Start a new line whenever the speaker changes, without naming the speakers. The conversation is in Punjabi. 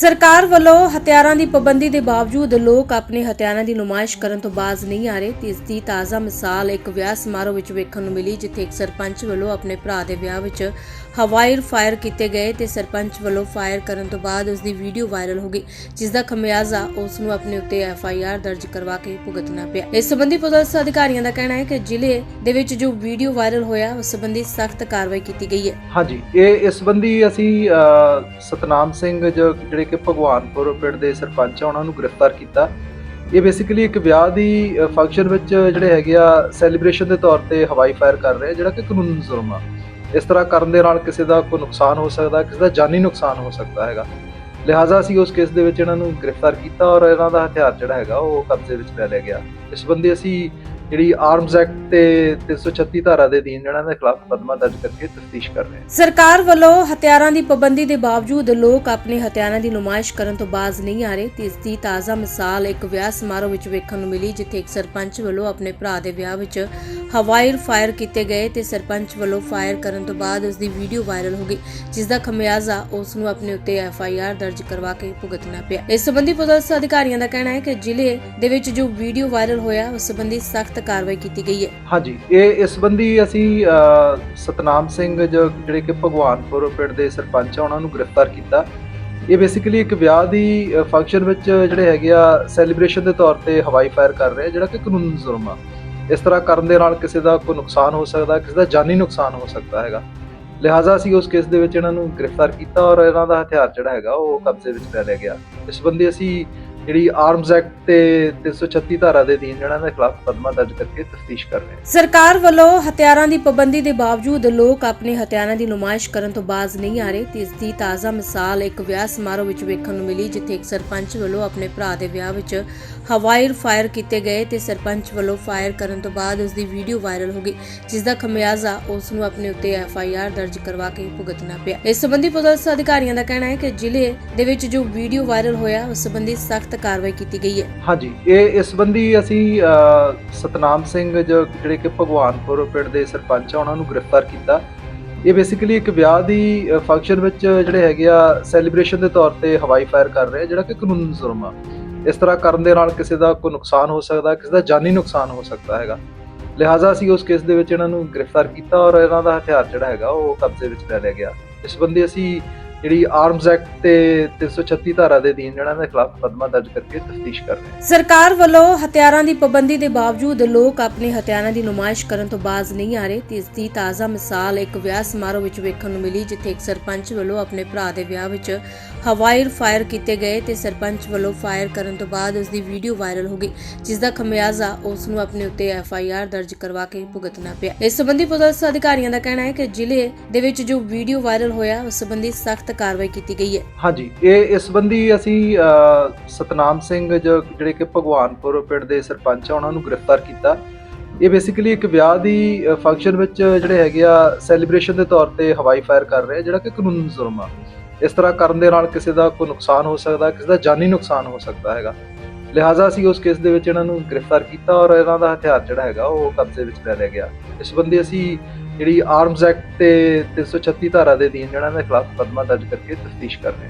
ਸਰਕਾਰ ਵੱਲੋਂ ਹਥਿਆਰਾਂ ਦੀ ਪਾਬੰਦੀ ਦੇ ਬਾਵਜੂਦ ਲੋਕ ਆਪਣੇ ਹਥਿਆਰਾਂ ਦੀ ਨੁਮਾਇਸ਼ ਕਰਨ ਤੋਂ ਬਾਜ਼ ਨਹੀਂ ਆ ਰਹੇ, ਤੇ ਇਸ ਦੀ ਤਾਜ਼ਾ ਮਿਸਾਲ ਇੱਕ ਵਿਆਹ ਸਮਾਰੋਹ ਵਿੱਚ ਵੇਖਣ ਨੂੰ ਮਿਲੀ, ਜਿੱਥੇ ਇੱਕ ਸਰਪੰਚ ਵੱਲੋਂ ਆਪਣੇ ਭਰਾ ਦੇ ਵਿਆਹ ਵਿੱਚ ਹਵਾਈ ਫਾਇਰ ਕੀਤੇ ਗਏ ਤੇ ਸਰਪੰਚ ਵੱਲੋਂ ਫਾਇਰ ਕਰਨ ਤੋਂ ਬਾਅਦ ਉਸ ਦੀ ਵੀਡੀਓ ਵਾਇਰਲ ਹੋ ਗਈ ਜਿਸ ਦਾ ਖਮਿਆਜ਼ਾ ਉਸ ਨੂੰ ਆਪਣੇ ਉੱਤੇ ਐਫ ਆਈ ਆਰ ਦਰਜ ਕਰਵਾ ਕੇ ਭੁਗਤਣਾ ਪਿਆ। ਇਸ ਸੰਬੰਧੀ ਪੁਲਿਸ ਅਧਿਕਾਰੀਆਂ ਦਾ ਕਹਿਣਾ ਹੈ ਕਿ ਜ਼ਿਲ੍ਹੇ ਦੇ ਵਿੱਚ ਜੋ ਵੀਡੀਓ ਵਾਇਰਲ ਹੋਇਆ, ਉਸ ਸੰਬੰਧੀ ਸਖਤ ਕਾਰਵਾਈ ਕੀਤੀ ਗਈ ਹੈ।
ਹਾਂਜੀ, ਇਹ ਇਸ ਸੰਬੰਧੀ ਅਸੀਂ ਸਤਨਾਮ ਸਿੰਘ ਜਿਹੜੇ ਕਿ ਭਗਵਾਨਪੁਰ ਪਿੰਡ ਦੇ ਸਰਪੰਚ ਆ, ਉਹਨਾਂ ਨੂੰ ਗ੍ਰਿਫਤਾਰ ਕੀਤਾ। ਇਹ ਬੇਸਿਕਲੀ ਇੱਕ ਵਿਆਹ ਦੀ ਫੰਕਸ਼ਨ ਵਿੱਚ ਜਿਹੜੇ ਹੈਗੇ ਆ ਸੈਲੀਬ੍ਰੇਸ਼ਨ ਦੇ ਤੌਰ ਤੇ ਹਵਾਈ ਫਾਇਰ ਕਰ ਰਹੇ ਆ, ਜਿਹੜਾ ਕਿ ਕਾਨੂੰਨ ਜ਼ੁਲਮ ਆ। ਇਸ ਤਰ੍ਹਾਂ ਕਰਨ ਦੇ ਨਾਲ ਕਿਸੇ ਦਾ ਕੋਈ ਨੁਕਸਾਨ ਹੋ ਸਕਦਾ, ਕਿਸੇ ਦਾ ਜਾਨੀ ਨੁਕਸਾਨ ਹੋ ਸਕਦਾ ਹੈਗਾ। ਲਿਹਾਜ਼ਾ ਅਸੀਂ ਉਸ ਕੇਸ ਦੇ ਵਿੱਚ ਇਹਨਾਂ ਨੂੰ ਗ੍ਰਿਫਤਾਰ ਕੀਤਾ ਔਰ ਇਹਨਾਂ ਦਾ ਹਥਿਆਰ ਜਿਹੜਾ ਹੈਗਾ ਉਹ ਕਬਜ਼ੇ ਵਿੱਚ ਲੈ ਲਿਆ ਗਿਆ। ਇਸ ਸੰਬੰਧੀ ਅਸੀਂ ਜਿਹੜੀ ਆਰਮਸ ਐਕਟ ਤੇ 336 ਧਾਰਾ ਦੇ ਅਧੀਨ ਜਿਹੜਾ ਇਹਨਾਂ ਦੇ ਖਿਲਾਫ ਮੁਕੱਦਮਾ ਦਰਜ ਕਰਕੇ ਤਫਤੀਸ਼ ਕਰ ਰਹੇ
ਸਰਕਾਰ ਵੱਲੋਂ ਹਥਿਆਰਾਂ ਦੀ ਪਾਬੰਦੀ ਦੇ ਬਾਵਜੂਦ ਲੋਕ ਆਪਣੇ ਹਥਿਆਰਾਂ ਦੀ ਨੁਮਾਇਸ਼ ਕਰਨ ਤੋਂ ਬਾਜ਼ ਨਹੀਂ ਆ ਰਹੇ। ਤੇ ਇਸ ਦੀ ਤਾਜ਼ਾ ਮਿਸਾਲ ਇੱਕ ਵਿਆਹ ਸਮਾਰੋਹ ਵਿੱਚ ਵੇਖਣ ਨੂੰ ਮਿਲੀ, ਜਿੱਥੇ ਇੱਕ ਸਰਪੰਚ ਵੱਲੋਂ ਆਪਣੇ ਭਰਾ ਦੇ ਵਿਆਹ ਵਿੱਚ ਹਵਾਈ ਫਾਇਰ ਕੀਤੇ ਗਏ ਤੇ ਸਰਪੰਚ ਵੱਲੋਂ ਫਾਇਰ ਕਰਨ ਤੋਂ ਬਾਅਦ ਉਸ ਦੀ ਵੀਡੀਓ ਵਾਇਰਲ ਹੋ ਗਈ ਜਿਸ ਦਾ ਖਮਿਆਜ਼ਾ ਉਸ ਨੂੰ ਆਪਣੇ ਉੱਤੇ ਐਫ ਆਈ ਆਰ ਦਰਜ ਕਰਵਾ ਕੇ ਭੁਗਤਣਾ ਪਿਆ। ਇਸ ਸੰਬੰਧੀ ਪੁਲਿਸ ਅਧਿਕਾਰੀਆਂ ਦਾ ਕਹਿਣਾ ਹੈ ਕਿ ਜ਼ਿਲ੍ਹੇ ਦੇ ਵਿੱਚ ਜੋ ਵੀਡੀਓ ਵਾਇਰਲ ਹੋਇਆ, ਉਸ ਸੰਬੰਧੀ ਸਖਤ ਕਾਰਵਾਈ ਕੀਤੀ ਗਈ ਹੈ।
ਹਾਂਜੀ ਇਹ ਇਸ ਸੰਬੰਧੀ ਅਸੀਂ ਅ, ਸਤਨਾਮ ਸਿੰਘ ਜੋ ਜਿਹੜੇ ਕਿ ਭਗਵਾਨਪੁਰ ਪਿੰਡ ਦੇ ਸਰਪੰਚ ਆ ਉਹਨਾਂ ਨੂੰ ਗ੍ਰਿਫਤਾਰ ਕੀਤਾ। ਇਹ ਬੇਸਿਕਲੀ ਇੱਕ ਵਿਆਹ ਦੀ ਫੰਕਸ਼ਨ ਵਿੱਚ ਜਿਹੜੇ ਹੈਗੇ ਆ ਸੈਲੀਬ੍ਰੇਸ਼ਨ ਦੇ ਤੌਰ ਤੇ ਹਵਾਈ ਫਾਇਰ ਕਰ ਰਹੇ ਆ ਜਿਹੜਾ ਕਿ ਕਾਨੂੰਨ ਜ਼ੁਲਮ ਆ। ਇਸ ਤਰ੍ਹਾਂ ਕਰਨ ਦੇ ਨਾਲ ਕਿਸੇ ਦਾ ਕੋਈ ਨੁਕਸਾਨ ਹੋ ਸਕਦਾ ਕਿਸੇ ਦਾ ਜਾਨੀ ਨੁਕਸਾਨ ਹੋ ਸਕਦਾ ਹੈਗਾ। ਲਿਹਾਜ਼ਾ ਅਸੀਂ ਉਸ ਕੇਸ ਦੇ ਵਿੱਚ ਇਹਨਾਂ ਨੂੰ ਗ੍ਰਿਫਤਾਰ ਕੀਤਾ ਔਰ ਇਹਨਾਂ ਦਾ ਹਥਿਆਰ ਜਿਹੜਾ ਹੈਗਾ ਉਹ ਕਬਜ਼ੇ ਵਿੱਚ ਲੈ ਲਿਆ ਗਿਆ। ਇਸ ਸੰਬੰਧੀ ਅਸੀਂ ਜਿਹੜੀ ਆਰਮਸ ਐਕਟ ਤੇ 336 ਧਾਰਾ ਦੇ ਅਧੀਨ ਜਿਹੜਾ ਦੇ ਖਿਲਾਫ ਮੁਕੱਦਮਾ ਦਰਜ ਕਰਕੇ ਤਫਤੀਸ਼ ਕਰ ਰਹੇ ਹਾਂ
ਸਰਕਾਰ ਵੱਲੋਂ ਹਥਿਆਰਾਂ ਦੀ ਪਾਬੰਦੀ ਦੇ ਬਾਵਜੂਦ ਲੋਕ ਆਪਣੇ ਹਥਿਆਰਾਂ ਦੀ ਨੁਮਾਇਸ਼ ਕਰਨ ਤੋਂ ਬਾਜ਼ ਨਹੀਂ ਆ ਰਹੇ। ਤੇ ਇਸ ਦੀ ਤਾਜ਼ਾ ਮਿਸਾਲ ਇੱਕ ਵਿਆਹ ਸਮਾਰੋਹ ਵਿੱਚ ਵੇਖਣ ਨੂੰ ਮਿਲੀ, ਜਿੱਥੇ ਇੱਕ ਸਰਪੰਚ ਵੱਲੋਂ ਆਪਣੇ ਭਰਾ ਦੇ ਵਿਆਹ ਵਿੱਚ ਹਵਾਈ ਫਾਇਰ ਕੀਤੇ ਗਏ ਤੇ ਸਰਪੰਚ ਵੱਲੋਂ ਫਾਇਰ ਕਰਨ ਤੋਂ ਬਾਅਦ ਉਸ ਦੀ ਵੀਡੀਓ ਵਾਇਰਲ ਹੋ ਗਈ ਜਿਸ ਦਾ ਖਮਿਆਜ਼ਾ ਉਸ ਨੂੰ ਆਪਣੇ ਉੱਤੇ ਐਫ ਆਈ ਆਰ ਦਰਜ ਕਰਵਾ ਕੇ ਭੁਗਤਣਾ ਪਿਆ। ਇਸ ਸੰਬੰਧੀ ਪੁਲਿਸ ਅਧਿਕਾਰੀਆਂ ਦਾ ਕਹਿਣਾ ਹੈ ਕਿ ਜ਼ਿਲ੍ਹੇ ਦੇ ਵਿੱਚ ਜੋ ਵੀਡੀਓ ਵਾਇਰਲ ਹੋਇਆ, ਉਸ ਸੰਬੰਧੀ ਸਖਤ ਕਾਰਵਾਈ ਕੀਤੀ ਗਈ ਹੈ।
ਹਾਂਜੀ, ਇਹ ਇਸ ਸੰਬੰਧੀ ਅਸੀਂ ਸਤਨਾਮ ਸਿੰਘ ਜੋ, ਜਿਹੜੇ ਕਿ ਭਗਵਾਨਪੁਰ ਪਿੰਡ ਦੇ ਸਰਪੰਚ ਆ, ਉਹਨਾਂ ਨੂੰ ਗ੍ਰਿਫਤਾਰ ਕੀਤਾ। ਇਹ ਬੇਸਿਕਲੀ ਇੱਕ ਵਿਆਹ ਦੀ ਫੰਕਸ਼ਨ ਵਿੱਚ ਜਿਹੜੇ ਹੈਗੇ ਆ ਸੈਲੀਬ੍ਰੇਸ਼ਨ ਦੇ ਤੌਰ ਤੇ ਹਵਾਈ ਫਾਇਰ ਕਰ ਰਹੇ ਆ, ਜਿਹੜਾ ਕਿ ਕਾਨੂੰਨ ਜ਼ੁਲਮ ਆ। ਇਸ ਤਰ੍ਹਾਂ ਕਰਨ ਦੇ ਨਾਲ ਕਿਸੇ ਦਾ ਕੋਈ ਨੁਕਸਾਨ ਹੋ ਸਕਦਾ, ਕਿਸੇ ਦਾ ਜਾਨੀ ਨੁਕਸਾਨ ਹੋ ਸਕਦਾ ਹੈਗਾ। ਲਿਹਾਜ਼ਾ ਅਸੀਂ ਉਸ ਕੇਸ ਦੇ ਵਿੱਚ ਇਹਨਾਂ ਨੂੰ ਗ੍ਰਿਫਤਾਰ ਕੀਤਾ ਔਰ ਇਹਨਾਂ ਦਾ ਹਥਿਆਰ ਜਿਹੜਾ ਹੈਗਾ, ਉਹ ਕਬਜ਼ੇ ਵਿੱਚ ਲੈ ਲਿਆ ਗਿਆ। ਇਸ ਸੰਬੰਧੀ ਅਸੀਂ ਜਿਹੜੀ ਆਰਮਸ ਐਕਟ ਤੇ 336 ਧਾਰਾ ਦੇ ਅਧੀਨ ਜਿਹੜਾ ਇਹਨਾਂ ਦੇ ਖਿਲਾਫ ਮੁਕੱਦਮਾ ਦਰਜ ਕਰਕੇ ਤਫਤੀਸ਼ ਕਰ ਰਹੇ
ਸਰਕਾਰ ਵੱਲੋਂ ਹਥਿਆਰਾਂ ਦੀ ਪਾਬੰਦੀ ਦੇ ਬਾਵਜੂਦ ਲੋਕ ਆਪਣੇ ਹਥਿਆਰਾਂ ਦੀ ਨੁਮਾਇਸ਼ ਕਰਨ ਤੋਂ ਬਾਜ਼ ਨਹੀਂ ਆ ਰਹੇ। ਤੇ ਇਸ ਦੀ ਤਾਜ਼ਾ ਮਿਸਾਲ ਇੱਕ ਵਿਆਹ ਸਮਾਰੋਹ ਵਿੱਚ ਵੇਖਣ ਨੂੰ ਮਿਲੀ, ਜਿੱਥੇ ਇੱਕ ਸਰਪੰਚ ਵੱਲੋਂ ਆਪਣੇ ਭਰਾ ਦੇ ਵਿਆਹ ਵਿੱਚ ਹਵਾਈ ਫਾਇਰ ਕੀਤੇ ਗਏ ਤੇ ਸਰਪੰਚ ਵੱਲੋਂ ਫਾਇਰ ਕਰਨ ਤੋਂ ਬਾਅਦ ਉਸ ਦੀ ਵੀਡੀਓ ਵਾਇਰਲ ਹੋ ਗਈ, ਜਿਸ ਦਾ ਖਮਿਆਜ਼ਾ ਉਸ ਨੂੰ ਆਪਣੇ ਉੱਤੇ ਐਫ ਆਈ ਆਰ ਦਰਜ ਕਰਵਾ ਕੇ ਭੁਗਤਣਾ ਪਿਆ। ਇਸ ਸੰਬੰਧੀ ਪੁਲਿਸ ਅਧਿਕਾਰੀਆਂ ਦਾ ਕਹਿਣਾ ਹੈ ਕਿ ਜ਼ਿਲ੍ਹੇ ਦੇ ਵਿੱਚ ਜੋ ਵੀਡੀਓ ਵਾਇਰਲ ਹੋਇਆ, ਉਸ ਸੰਬੰਧੀ ਸਖਤ ਕਾਰਵਾਈ ਕੀਤੀ ਗਈ ਹੈ।
ਹਾਂਜੀ, ਇਹ ਇਸ ਸੰਬੰਧੀ ਅਸੀਂ ਸਤਨਾਮ ਸਿੰਘ ਜੋ, ਜਿਹੜੇ ਕਿ ਭਗਵਾਨਪੁਰ ਪਿੰਡ ਦੇ ਸਰਪੰਚ ਆ, ਉਹਨਾਂ ਨੂੰ ਗ੍ਰਿਫਤਾਰ ਕੀਤਾ। ਇਹ ਬੇਸਿਕਲੀ ਇੱਕ ਵਿਆਹ ਦੀ ਫੰਕਸ਼ਨ ਵਿੱਚ ਜਿਹੜੇ ਹੈਗੇ ਆ ਸੈਲੀਬ੍ਰੇਸ਼ਨ ਦੇ ਤੌਰ ਤੇ ਹਵਾਈ ਫਾਇਰ ਕਰ ਰਹੇ ਜਿਹੜਾ ਕਿ ਕਾਨੂੰਨ ਜ਼ੁਲਮ ਆ। ਇਸ ਤਰ੍ਹਾਂ ਕਰਨ ਦੇ ਨਾਲ ਕਿਸੇ ਦਾ ਕੋਈ ਨੁਕਸਾਨ ਹੋ ਸਕਦਾ, ਕਿਸੇ ਦਾ ਜਾਨੀ ਨੁਕਸਾਨ ਹੋ ਸਕਦਾ ਹੈਗਾ। ਲਿਹਾਜ਼ਾ ਅਸੀਂ ਉਸ ਕੇਸ ਦੇ ਵਿੱਚ ਇਹਨਾਂ ਨੂੰ ਗ੍ਰਿਫਤਾਰ ਕੀਤਾ ਔਰ ਇਹਨਾਂ ਦਾ ਹਥਿਆਰ ਜਿਹੜਾ ਹੈਗਾ, ਉਹ ਕਬਜ਼ੇ ਵਿੱਚ ਲੈ ਲਿਆ ਗਿਆ। ਇਸ ਸੰਬੰਧੀ ਅਸੀਂ ਜਿਹੜੀ ਆਰਮਸ ਐਕਟ ਤੇ 336 ਧਾਰਾ ਦੇ ਅਧੀਨ ਜਿਹੜਾ ਇਹਨਾਂ ਦੇ ਖਿਲਾਫ ਮੁਕੱਦਮਾ ਦਰਜ ਕਰਕੇ ਤਫਤੀਸ਼ ਕਰ ਰਹੇ।